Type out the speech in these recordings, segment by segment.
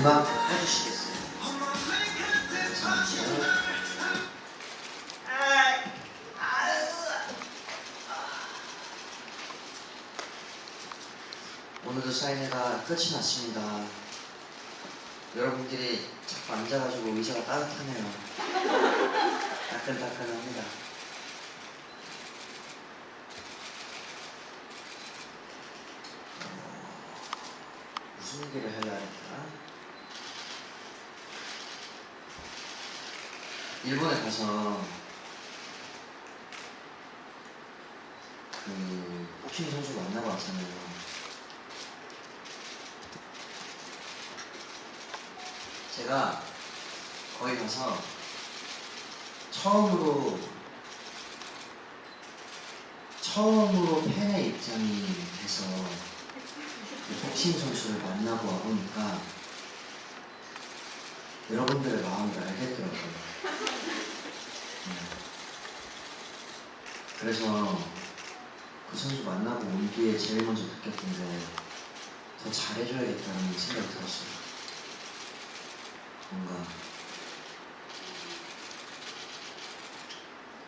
음악 해주시겠어요? 오늘도 사인회가 끝이 났습니다. 여러분들이 자꾸 앉아가지고 의자가 따뜻하네요. 따끈따끈합니다. 어, 무슨 얘기를 하려 할까? 일본에 가서 그 복싱 선수 만나고 왔잖아요. 제가 거기 가서 처음으로 처음으로 팬의 입장이 돼서 그 복싱 선수를 만나고 와 보니까 여러분들의 마음을 알겠더라고요. 네. 그래서 그 선수 만나고 온 뒤에 제일 먼저 느꼈던 게더 잘해줘야겠다는 생각이 들었어요. 뭔가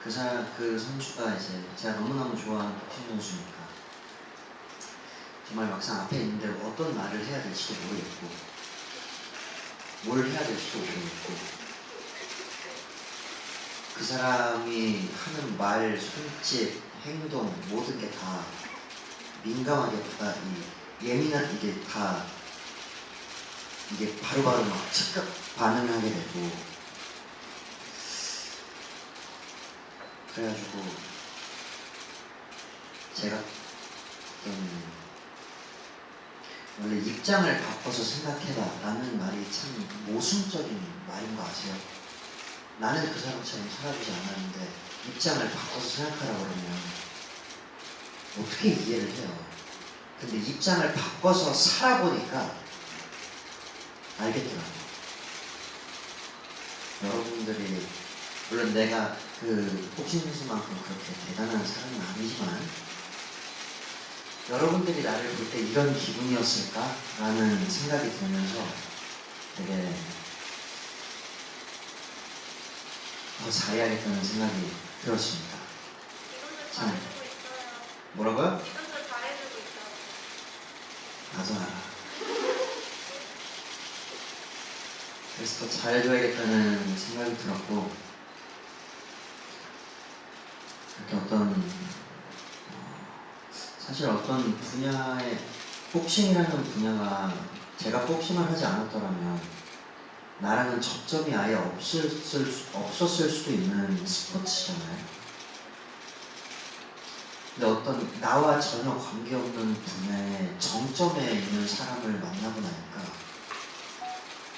그 사람 그 선수가 이제 제가 너무너무 좋아하는 복싱 선수니까 정말 막상 앞에 있는데 어떤 말을 해야 될지도 모르겠고 뭘 해야 될지도 모르겠고 그 사람이 하는 말, 손짓, 행동 모든 게 다 민감하게 다 이, 예민한 이게 다 이게 바로바로 막 즉각 반응하게 되고 그래가지고 제가 좀 원래 입장을 바꿔서 생각해라 라는 말이 참 모순적인 말인 거 아세요? 나는 그 사람처럼 살아주지 않았는데 입장을 바꿔서 생각하라 그러면 어떻게 이해를 해요? 근데 입장을 바꿔서 살아보니까 알겠더라고요. 여러분들이 물론 내가 그 복싱 선수만큼 그렇게 대단한 사람은 아니지만 여러분들이 나를 볼 때 이런 기분이었을까라는 생각이 들면서 되게 더 잘해야겠다는 생각이 들었습니다. 잘해주고 있어요. 뭐라고요? 나도 알아. 그래서 더 잘해줘야겠다는 생각이 들었고 이렇게 어떤 어, 사실 어떤 분야의 복싱이라는 분야가 제가 복싱을 하지 않았더라면 나랑은 접점이 아예 없을, 수- 없었을 수도 있는 스포츠잖아요. 근데 어떤 나와 전혀 관계없는 분야의 정점에 있는 사람을 만나고 나니까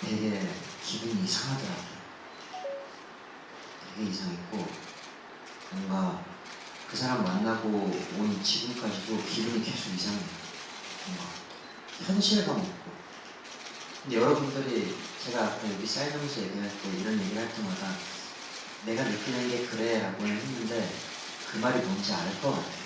되게 기분이 이상하더라고요. 되게 이상했고 뭔가 그 사람 만나고 온 지금까지도 기분이 계속 이상해요. 뭔가 현실감 없고 근데 여러분들이 제가 아까 여기 사인하면서 얘기할 때 이런 얘기를 할 때마다 내가 느끼는 게 그래 라고 했는데 그 말이 뭔지 알 것 같아요.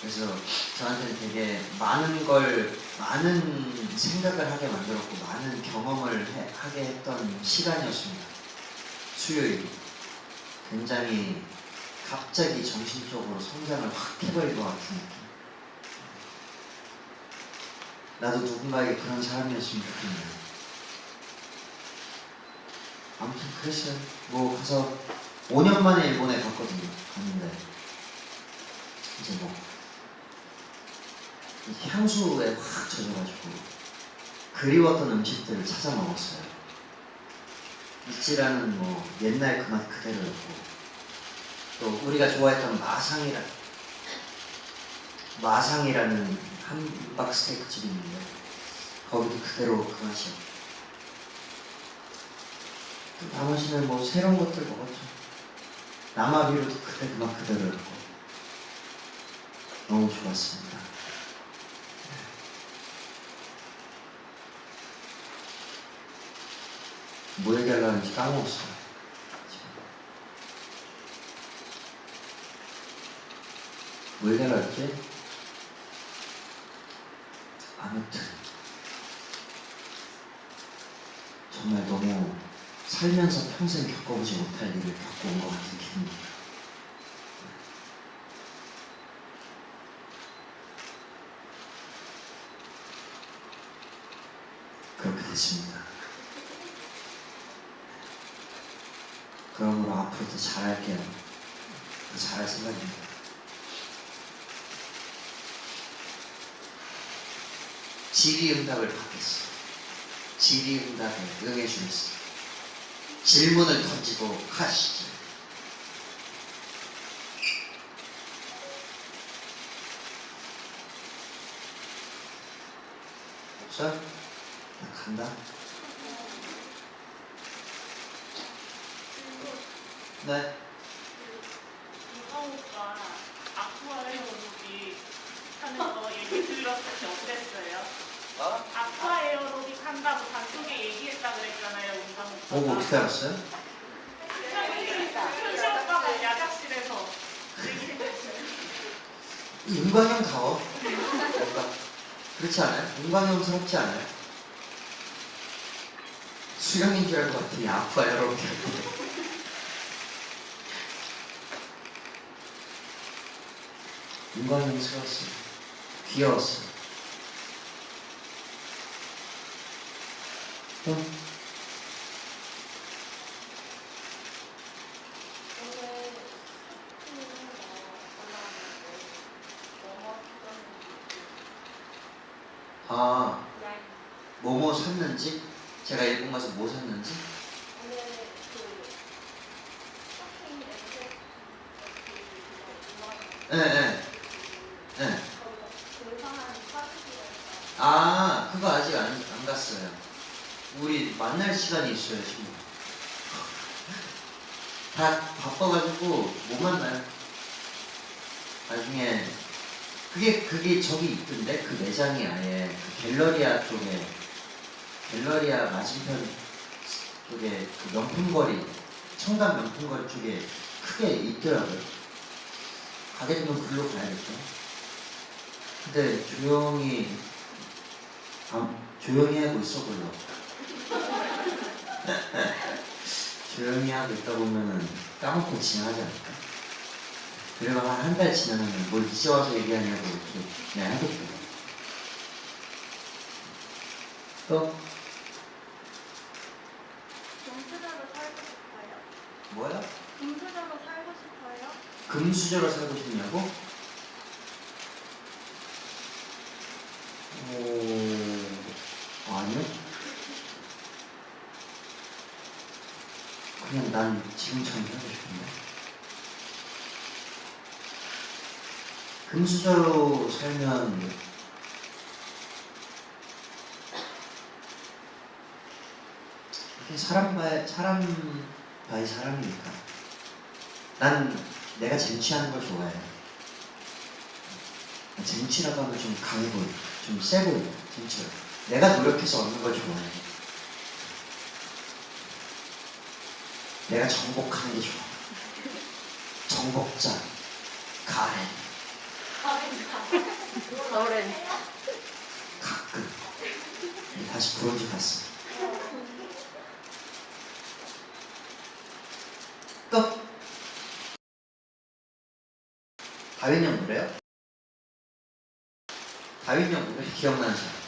그래서 저한테는 되게 많은 걸, 많은 생각을 하게 만들었고, 많은 경험을 해- 하게 했던 시간이었습니다. 수요일이. 굉장히 갑자기 정신적으로 성장을 확 해버릴 것 같은 느낌. 나도 누군가에게 그런 사람이었으면 좋겠네요. 아무튼 그랬어요. 뭐 가서 5년 만에 일본에 갔거든요. 갔는데 이제 뭐이 향수에 확 젖어가지고 그리웠던 음식들을 찾아 먹었어요. 이치라는 뭐 옛날 그 맛 그대로였고 또 우리가 좋아했던 마상이라 마상이라는 함박 스테이크 집이 있는데 거기도 그대로 그 맛이었고 또 나머지는 뭐 새로운 것들 먹었죠. 남아비로도 그때 그맛 그대로였고 너무 좋았습니다. 뭐 얘기하려고 하는지 까먹었어요. 뭐 얘기하려고 했지? 아무튼 정말 너무 살면서 평생 겪어보지 못할 일을 겪고 온 것 같은 기분이에요. 그렇게 됐습니다. 그러므로 앞으로도 잘할게요. 잘할 생각입니다. 질의응답을 받겠어. 질의응답에 응해주겠어. 질문을 던지고. 없어요? 나 간다. 네. 이성우가 아쿠아리움 로비 하는 거 얘기 들었을 때 어땠어요? 어? 아쿠아 에어로빅 한다고 단톡에 얘기했다 그랬잖아요, 보고 오빠가. 어떻게 알았어요? 오빠가 야자실에서 얘기했어요. 윤광형 가워. 뭔가 그렇지 않아요? 윤광형스럽지 않아요? 수영인 줄 알고 봤더니 아빠 여러분. 윤광형스러웠어요. 귀여웠어요. 아, 뭐뭐 샀는지? 제가 일본 가서 뭐 샀는지? 오늘 그 쇼핑 앱에 그 예, 예, 예. 거기서 불쌍한 사진이었어요. 아, 그거 아직 안, 안 갔어요. 우리 만날 있어요, 지금. 다 바빠가지고 못 만나요. 나중에 그게 그게 저기 있던데 그 매장이 아예 그 갤러리아 쪽에 갤러리아 맞은편 쪽에 그 명품거리 청담 명품거리 쪽에 크게 있더라고요. 가게 되면 글로 가야겠죠. 근데 조용히 아, 조용히 하고 볼로. 조용히 하고 있다 보면은 까먹고 지나가지 않을까? 그리고 한한달 지나면 뭘 이제 와서 얘기하냐고 이렇게 그냥 하겠죠. 또 금수저로 살고 싶어요. 뭐야? 금수저로 살고 싶어요. 금수저로 살고 싶냐고? 오 아니요. 그냥 난 지금처럼 살고 싶은데. 금수저로 살면 그게 사람 바이 사람 바이 사람이니까. 난 내가 쟁취하는 걸 좋아해. 쟁취라고 하면 좀 강해 보여, 좀세 보여, 쟁취가. 내가 노력해서 얻는 걸 좋아해. 내가 정복하는 게 좋아. 정복자, 가렌, 서울엔 가끔. 다시 브론즈 갔어. 또 다윈형 노래요? 다윈형 노래 기억나는 사람?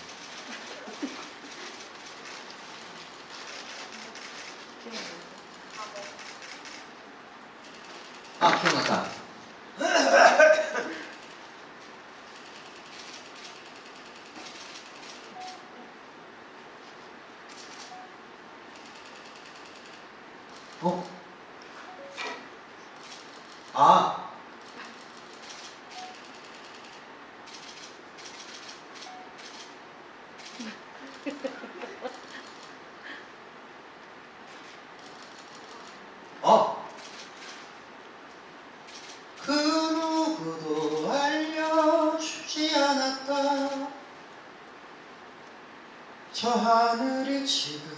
아 기억났다. 어? 아. 어. 그 누구도 알려주지 않았다. 저 하늘이 지금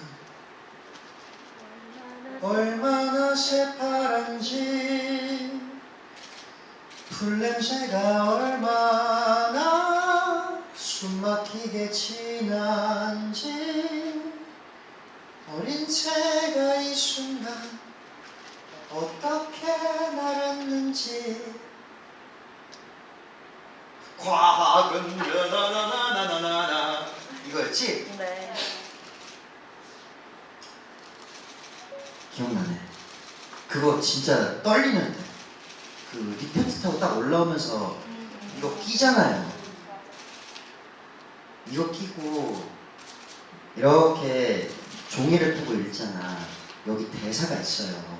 새파란지 풀냄새가 얼마나 숨막히게 진한지 어린 새가 이 순간 어떻게 날았는지 과학은 나나나나나나나 이거였지? 네. 기억나네 그거 진짜 떨리는데 그 리프트 타고 딱 올라오면서 이거 끼잖아요 이거 끼고 이렇게 종이를 펴고 읽잖아. 여기 대사가 있어요.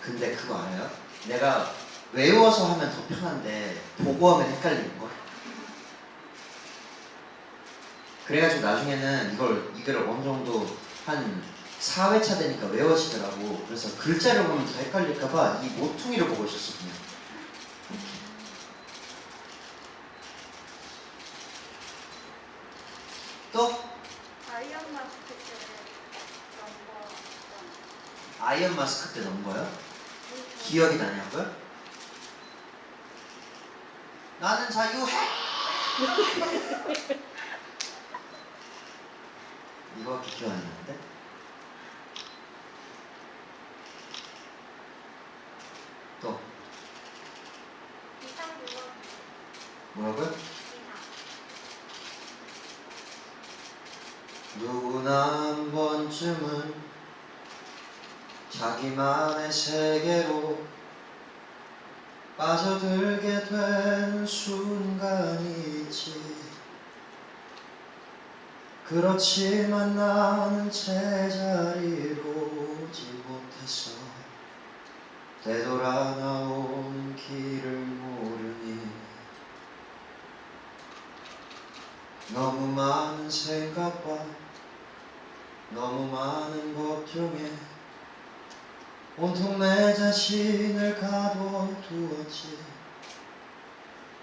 근데 그거 알아요? 내가 외워서 하면 더 편한데 보고 하면 헷갈리는 걸. 그래가지고 나중에는 이걸 이거를 어느 정도 한 4회차 되니까 외워지더라고. 그래서 글자를 보면 더 헷갈릴까봐 이 모퉁이를 보고 있었어 그냥. 또 아이언 마스크 때 넘버 아이언 마스크 때 넣은 거요? 기억이 나냐고요? 나는 자유해! 이거밖에 기억 안 나는데? 또. 뭐라고요? 누구나 한 번쯤은 자기만의 세계로 빠져들게 된 순간이 있지. 그렇지만 나는 제자리로 오지 못했어 되돌아 나오는 길을 모르니 너무 많은 생각과 너무 많은 걱정에 온통 내 자신을 가둬두었지.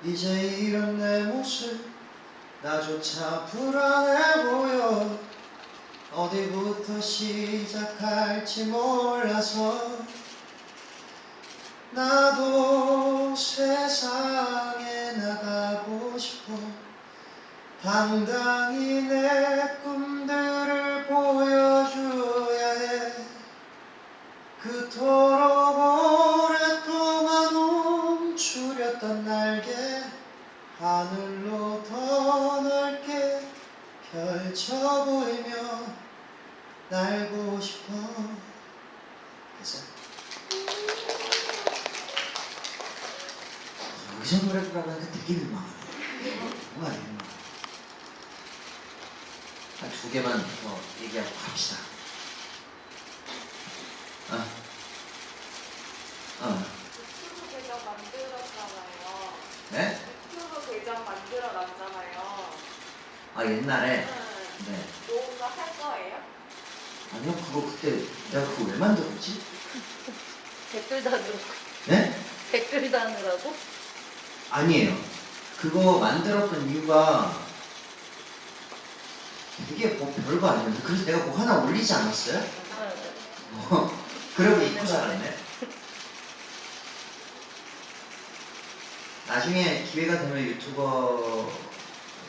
이제 이런 내 모습 나조차 불안해 보여. 어디부터 시작할지 몰라서 나도 세상에 나가고 싶어. 당당히 얘기하고 갑시다. 아, 어, 유튜브 계정 만들었잖아요. 네? 유튜브 계정 만들어 놨잖아요. 아 옛날에 응. 네. 뭔가 할 거예요? 아니요 그거 그때 내가 그거 왜 만들었지? 댓글 다느라고 네? 댓글 다느라고 아니에요. 그거 만들었던 이유가 되게 뭐 별거 아니었는데 그래서 내가 뭐 하나 올리지 않았어요? 어, 그러고 잊고 살았네. 나중에 기회가 되면 유튜버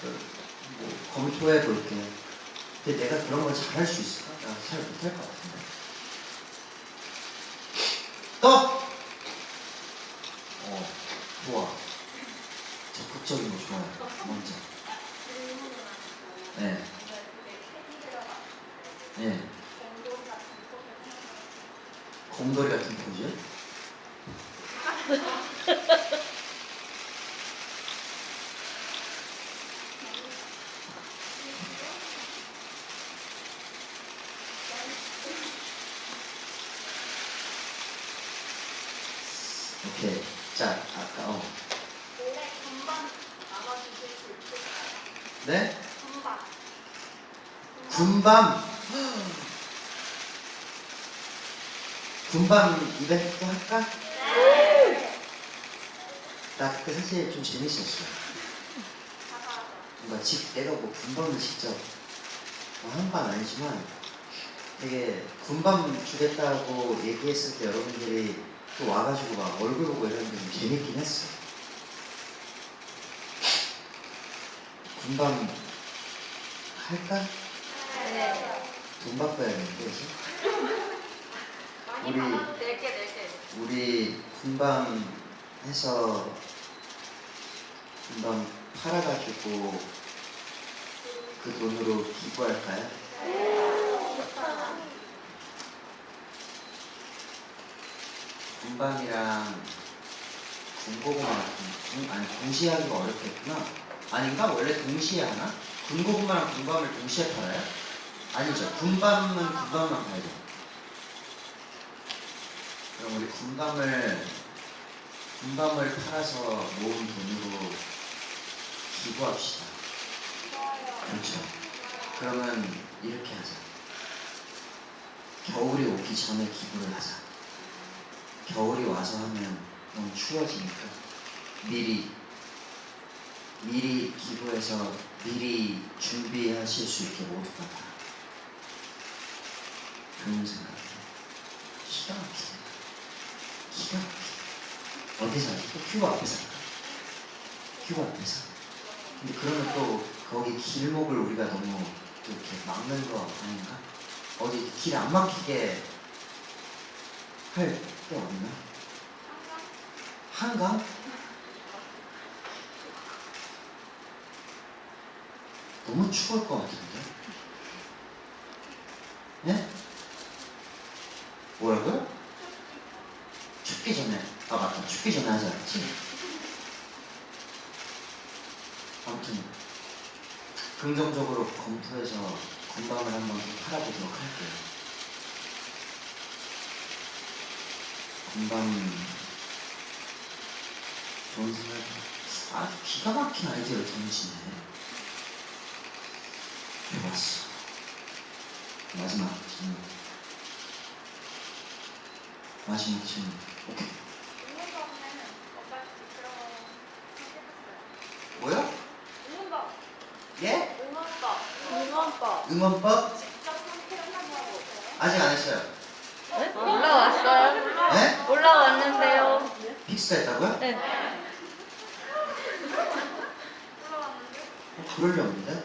그, 뭐 검토해 볼게. 근데 내가 그런 걸 잘할 수 있을까? 나 잘 못할 것 같은데. 또! 어, 좋아. 적극적인 거 좋아요. 먼저. 질문은 아니고. 네, 근데 그게 캔이 들어갔는데 네. 공동 같은 포즈 곰돌이 같은 포즈? 오케이. 자, 아까, 어. 네? 금방. 군밤. 군밤 이벤트 할까? 네. 나 그때 사실 좀 재밌었어. 뭔가 직 내가 뭐 군밤을 직접 뭐 하는 건 아니지만 되게 군밤 주겠다고 얘기했을 때 여러분들이 또 와가지고 막 얼굴 보고 이러는 게좀 재밌긴 했어. 군밤 할까? 네. 돈 바꿔야겠는데 이제? 많이 우리- 낼게 낼게. 우리 군밤 해서 군밤 팔아가지고 그 돈으로 기부할까요? 군밤이랑 군고구마 같은 군, 아니 동시에 하기가 어렵겠구나 아닌가? 원래 동시에 하나? 군고구마랑 군밤을 동시에 팔아요? 아니죠 군밤은 군밤만 팔죠 그럼 우리 군밤을 군밤을 팔아서 모은 돈으로 기부합시다 그렇죠 그러면 이렇게 하자 겨울이 오기 전에 기부를 하자 겨울이 와서 하면 너무 추워지니까 미리 미리 기부해서 미리 준비하실 수 있게 모두가 다 그런 생각이에요. 기가 막히네. 기가 막히네. 어디서? 또 큐브 앞에서? 큐브 앞에서. 근데 그러면 또 거기 길목을 우리가 너무 또 이렇게 막는 거 아닌가? 어디 길 안 막히게 할 데 없나? 한강? 너무 추울 것 같은데? 네? 뭐라고요? 춥기 전에 아 맞다 춥기 전에 하지 않았지? 아무튼 긍정적으로 검토해서 건강을 한번 팔아보도록 할게요 건강 좋은 생각 아주 기가 막힌 아이디어를 던지네 해봤어 마지막 질문 마지막 질문 오케이. 뭐야? 응원법. 예? 응원법. 응원법. 응원법? 직접 선택한다고 했어요. 아직 안 했어요 네? 올라왔어요? 네? 올라왔는데요. 픽스가 했다고요? 그럴 리 없는데?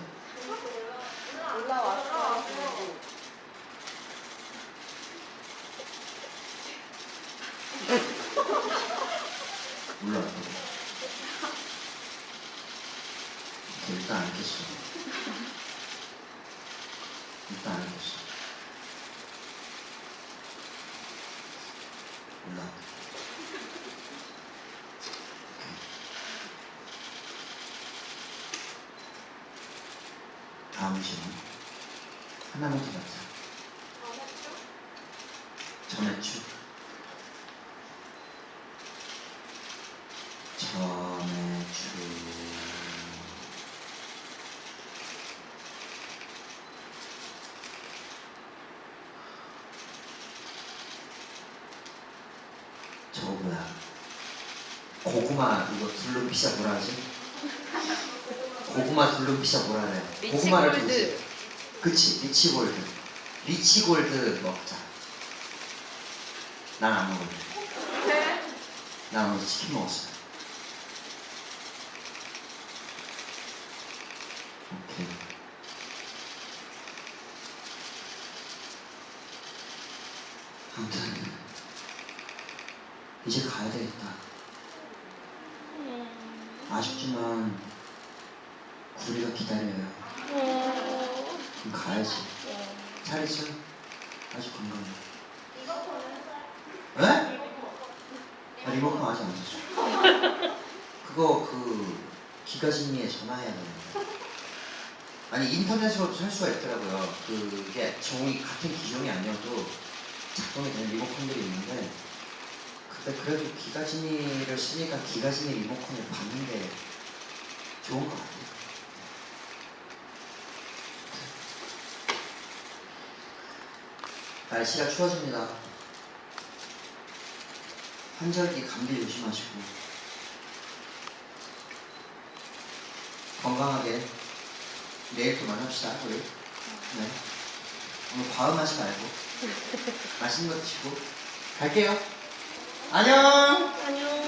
몰랐다고 오케이, 일단 알겠어 일단 알겠어 몰라 다음 질문 하나만 더 받자 전해주 전해주 저거 뭐야 고구마 이거 둘로 피자 뭐라 하지? 고구마 둘로 피자 뭐라 그래? 고구마를 리치골드. 둘씩. 그치 리치골드 리치골드 먹자 난 안 먹을래 난 어제 치킨 먹었어 오케이 아무튼 이제 가야 되겠다 아쉽지만 구리가 기다려요 그럼 가야지 잘 있어 아주 건강해. 에? 아, 리모컨 아직 안 샀어. 그거 그 기가진이에 전화해야 되는데. 아니 인터넷으로도 살 수가 있더라고요. 그게 종이 같은 기종이 아니어도 작동이 되는 리모컨들이 있는데 근데 그래도 기가진이를 쓰니까 기가진이 리모컨을 받는 게 좋은 것 같아요. 날씨가 추워집니다. 환절기 감기 조심하시고 건강하게 내일 또 만납시다 우리 네 오늘 과음하지 말고 맛있는 거 드시고 갈게요 안녕 안녕.